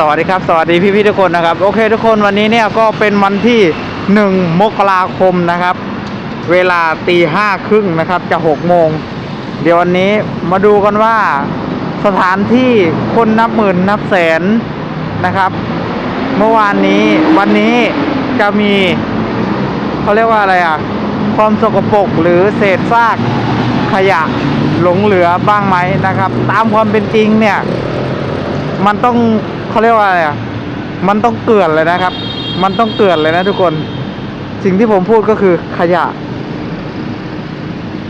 สวัสดีครับ สวัสดีพี่ๆทุกคนนะครับ โอเคทุกคนวันนี้เนี่ยก็เป็นวันที่ 1 มกราคมนะครับ เวลาตีห้าครึ่งนะครับ จะ6โมง เดี๋ยววันนี้มาดูกันว่าสถานที่คนนับหมื่นนับแสนนะครับ เมื่อวานนี้วันนี้จะมีเขาเรียกว่าอะไรอะ ความสกปรกหรือเศษซากขยะหลงเหลือบ้างไหมนะครับ ตามความเป็นจริงเนี่ย มันต้อง เขาเรียกว่าอะไรอะมันต้องเกลื่อนเลยนะครับ มันต้องเกลื่อนเลยนะทุกคน สิ่งที่ผมพูดก็คือขยะ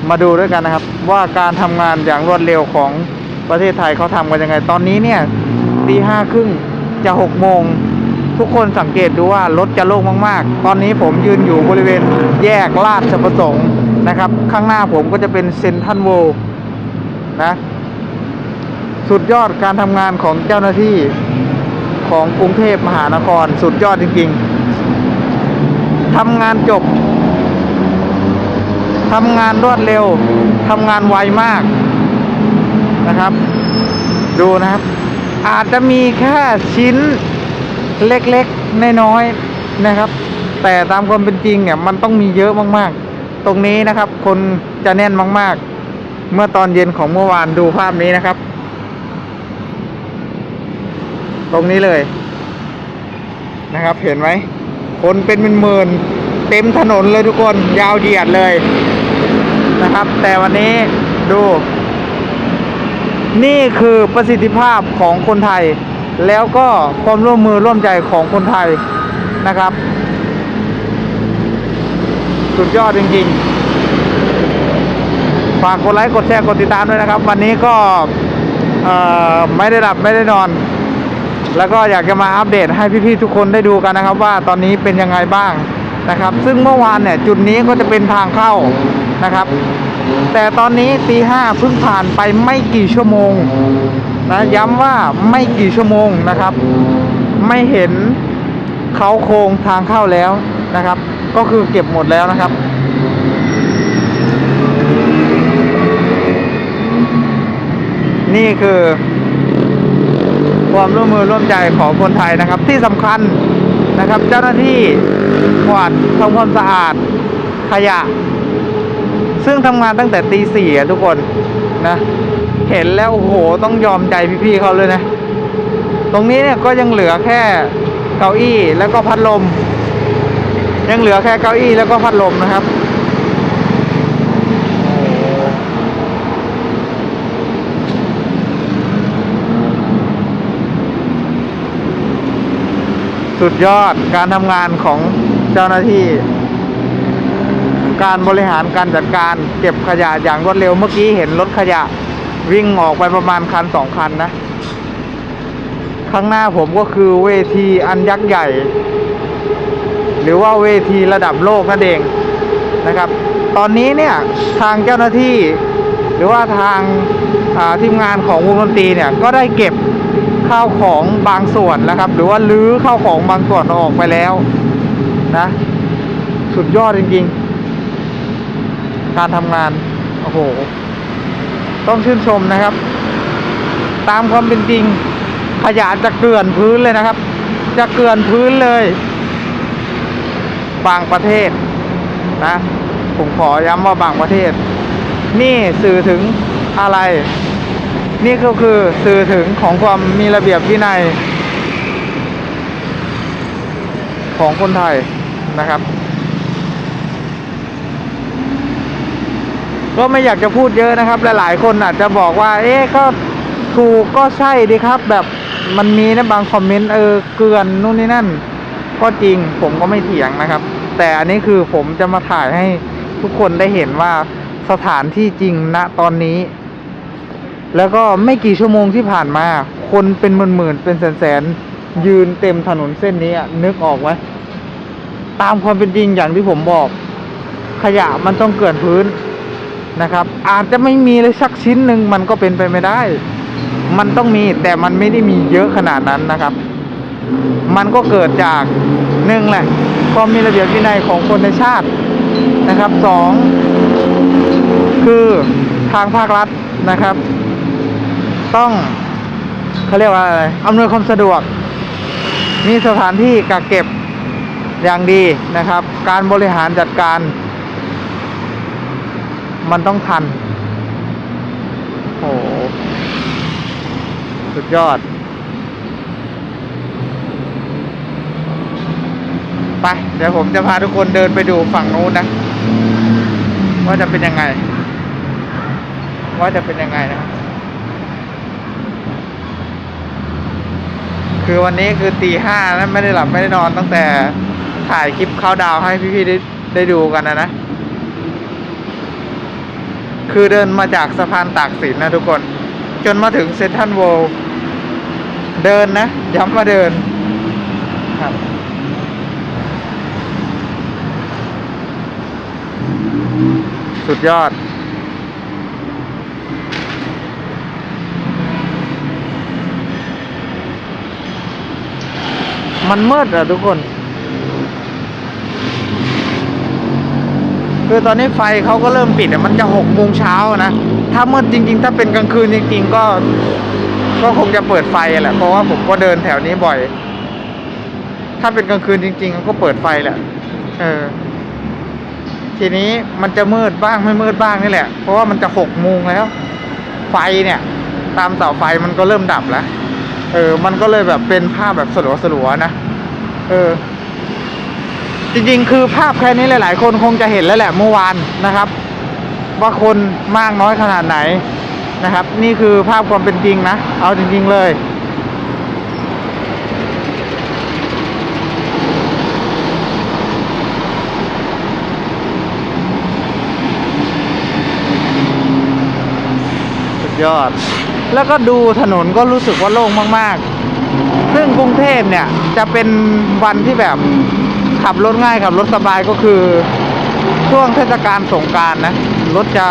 มาดูด้วยกันนะครับ ว่าการทำงานอย่างรวดเร็วของประเทศไทยเขาทำกันยังไง ตอนนี้เนี่ยตีห้าครึ่งจะหกโมงทุกคนสังเกตดูว่ารถจะโล่งมาก ๆ ตอนนี้ผมยืนอยู่บริเวณแยกลาดประสงค์นะครับ ข้างหน้าผมก็จะเป็นเซนทันโวนะ สุดยอดการทำงานของเจ้าหน้าที่ ของกรุงเทพมหานครสุดยอดจริงๆทำงานจบทำงานรวดเร็วทำงานไวมากนะครับ ดูนะครับ อาจจะมีแค่ชิ้นเล็กๆน้อยๆนะครับ แต่ตามความเป็นจริงเนี่ยมันต้องมีเยอะมากๆ ตรงนี้นะครับ คนจะแน่นมากๆ เมื่อตอนเย็นของเมื่อวานดูภาพนี้นะครับ ตรงนี้เลยนะครับ เห็นไหมคนเป็นหมื่นเต็มถนนเลยทุกคนยาวเหยียดเลยนะครับ แต่วันนี้ดู นี่คือประสิทธิภาพของคนไทย แล้วก็ความร่วมมือร่วมใจของคนไทยนะครับ สุดยอดจริงๆ ฝากกดไลค์กดแชร์กดติดตามด้วยนะครับ วันนี้ก็ไม่ได้หลับไม่ได้นอน แล้วก็อยากจะมาอัปเดตให้พี่ๆทุกคนได้ดูกันนะครับ ว่าตอนนี้เป็นยังไงบ้างนะครับ ซึ่งเมื่อวานเนี่ยจุดนี้ก็จะเป็นทางเข้านะครับ แต่ตอนนี้ตีห้าเพิ่งผ่านไปไม่กี่ชั่วโมงนะย้ำว่าไม่กี่ชั่วโมงนะครับ ไม่เห็นเขาโครงทางเข้าแล้วนะครับ ก็คือเก็บหมดแล้วนะครับนี่คือ ความร่วมมือร่วมใจของคนไทยนะครับ ที่สำคัญนะครับ เจ้าหน้าที่กวาดทำความสะอาดขยะ ซึ่งทำงานตั้งแต่ตีสี่ทุกคนนะเห็นแล้วโอ้โหต้องยอมใจพี่ๆเขาเลยนะ ตรงนี้เนี่ยก็ยังเหลือแค่เก้าอี้แล้วก็พัดลม ยังเหลือแค่เก้าอี้แล้วก็พัดลมนะครับ สุดยอดการทำงานของเจ้าหน้าที่ การบริหารการจัดการเก็บขยะอย่างรวดเร็วเมื่อกี้เห็นรถขยะวิ่งออกไปประมาณคันสองคันนะข้างหน้าผมก็คือเวทีอันยักษ์ใหญ่ หรือว่าเวทีระดับโลกนั่นเองนะครับ ตอนนี้เนี่ยทางเจ้าหน้าที่ หรือว่าทางาทีมงานของวงดนตรีเนี่ยก็ได้เก็บ ข้าวของบางส่วนนะครับ หรือว่าลื้อข้าวของบางส่วนออกไปแล้วนะ สุดยอดจริงๆ การทำงานโอ้โหต้องชื่นชมนะครับ ตามความเป็นจริง ขยะจะเกลื่อนพื้นเลยนะครับ จะเกลื่อนพื้นเลยบางประเทศนะผมขอย้ำว่าบางประเทศ นี่สื่อถึงอะไร นี่ก็คือสื่อถึงของความมีระเบียบวินัย ของคนไทยนะครับ ก็ไม่อยากจะพูดเยอะนะครับ หลายๆคนอาจจะบอกว่า เอ๊ะก็ถูกก็ใช่ดีครับ แบบมันมีนะบางคอมเมนต์เออเกลือนนู่นนี่นั่น ก็จริงผมก็ไม่เถียงนะครับ แต่อันนี้คือผมจะมาถ่ายให้ทุกคนได้เห็นว่าสถานที่จริงณตอนนี้ แล้วก็ไม่กี่ชั่วโมงที่ผ่านมา คนเป็นหมื่นๆเป็นแสนๆยืนเต็มถนนเส้นนี้นึกออกไหมตามความเป็นจริงอย่างที่ผมบอก ขยะมันต้องเกลื่อนพื้นนะครับ อาจจะไม่มีเลยสักชิ้นหนึ่งมันก็เป็นไปไม่ได้ มันต้องมีแต่มันไม่ได้มีเยอะขนาดนั้นนะครับ มันก็เกิดจากหนึ่งแหละความมีระเบียบวินัยของคนในชาตินะครับสองคือทางภาครัฐนะครับ ต้องเขาเรียกว่าอะไรอำนวยความสะดวก มีสถานที่กักเก็บอย่างดีนะครับ การบริหารจัดการ มันต้องทัน โอ้โหสุดยอด ไป เดี๋ยวผมจะพาทุกคนเดินไปดูฝั่งนู้นนะ ว่าจะเป็นยังไง ว่าจะเป็นยังไงนะครับ คือวันนี้คือตีห้าแล้วไม่ได้หลับไม่ได้นอนตั้งแต่ถ่ายคลิปเข้าดาวให้พี่ๆได้ได้ดูกันนะนะ คือเดินมาจากสะพานตากสินนะทุกคน จนมาถึงเซนทรัลเวิลด์เดินนะ ย้ำมาเดินครับสุดยอด มันมืดอะทุกคน คือตอนนี้ไฟเขาก็เริ่มปิดอะมันจะหกโมงเช้านะ ถ้ามืดจริง ๆ ถ้าเป็นกลางคืนจริง ๆ ก็ ก็คงจะเปิดไฟแหละ เพราะว่าผมก็เดินแถวนี้บ่อย ถ้าเป็นกลางคืนจริงๆก็เปิดไฟแหละ เออ ทีนี้มันจะมืดบ้างไม่มืดบ้างนี่แหละ เพราะว่ามันจะหกโมงแล้ว ไฟเนี่ย ตามเสาไฟมันก็เริ่มดับแล้ว เออ มันก็เลยแบบเป็นภาพแบบสลัวสลัวๆนะ เออ จริงๆ คือภาพแค่นี้หลาย ๆ คนคงจะเห็นแล้วแหละเมื่อวานนะครับ ว่าคนมากน้อยขนาดไหนนะครับ นี่คือภาพความเป็นจริงนะ เอาจริง ๆ เลยสุดยอด แล้วก็ดูถนนก็รู้สึกว่าโล่งมากๆ ซึ่งกรุงเทพเนี่ยจะเป็นวันที่แบบขับรถง่ายขับรถสบายก็คือช่วงเทศกาลสงการนะรถจะ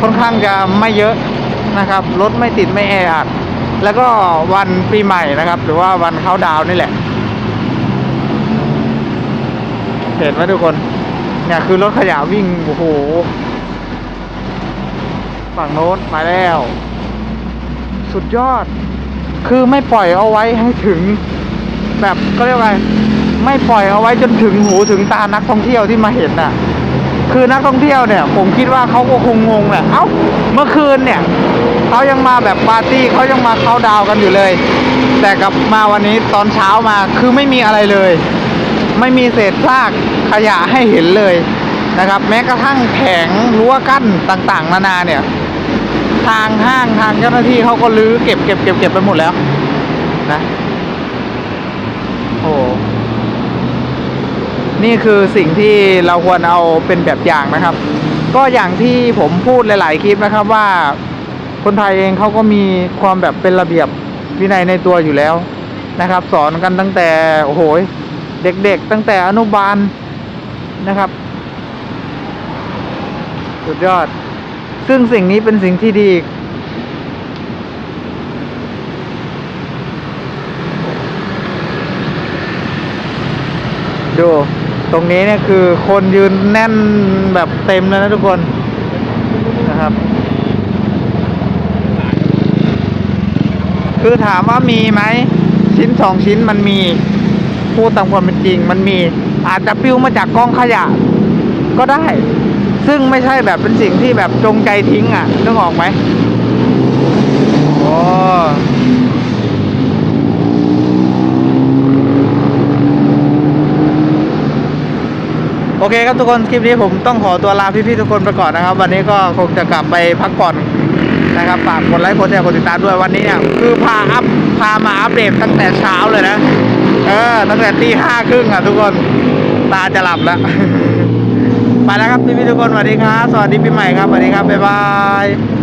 ค่อนข้างจะไม่เยอะนะครับรถไม่ติดไม่แออัดแล้วก็วันปีใหม่นะครับ หรือว่าวันเขาดาวน์นี่แหละ เห็นไหมทุกคนเนี่ยคือรถขยะวิ่งโอ้โหฝั่งโน้นมาแล้ว สุดยอด คือไม่ปล่อยเอาไว้ให้ถึง แบบก็เรียกว่าไม่ปล่อยเอาไว้จนถึงหูถึงตานักท่องเที่ยวที่มาเห็นน่ะ คือนักท่องเที่ยวเนี่ย ผมคิดว่าเขาก็คงงงแหละเอ้าเมื่อคืนเนี่ยเขายังมาแบบปาร์ตี้เขายังมาเขาดาวกันอยู่เลย แต่กลับมาวันนี้ตอนเช้ามาคือไม่มีอะไรเลย ไม่มีเศษซากขยะให้เห็นเลยนะครับ แม้กระทั่งแผงรั้วกั้นต่างๆ นานาเนี่ย ทางห้างทางเจ้าหน้าที่เขาก็ลื้อเก็บเก็บเก็บเก็บไปหมดแล้วนะโอ้นี่คือสิ่งที่เราควรเอาเป็นแบบอย่างนะครับ ก็อย่างที่ผมพูดหลาย ๆ คลิปนะครับว่าคนไทยเองเขาก็มีความแบบเป็นระเบียบวินัยในตัวอยู่แล้วนะครับ สอนกันตั้งแต่โอ้โหเด็ก ๆ ตั้งแต่อนุบาลนะครับ สุดยอด ซึ่งสิ่งนี้เป็นสิ่งที่ดีดูตรงนี้เนี่ยคือคนยืนแน่นแบบเต็มเลยนะทุกคนนะครับ คือถามว่ามีไหม ชิ้นสองชิ้นมันมี พูดตามความเป็นจริงมันมี อาจจะปิ้วมาจากกองขยะ ก็ได้ ซึ่งไม่ใช่แบบเป็นสิ่งที่แบบจงใจทิ้งอะนึกออกไหมโอ้โอเคครับทุกคนคลิปนี้ผมต้องขอตัวลาพี่ๆทุกคนไปก่อนนะครับ วันนี้ก็คงจะกลับไปพักผ่อนนะครับฝากกดไลค์กดแชร์กดติดตามด้วยวันนี้เนี่ยคือพาอัพพามาอัปเดตตั้งแต่เช้าเลยนะ เออ ตั้งแต่ตีห้าครึ่งอะทุกคน ตาจะหลับแล้ว ไปแล้วครับพี่ๆทุกคนสวัสดีครับ สวัสดีปีใหม่ครับสวัสดีครับบ๊ายบาย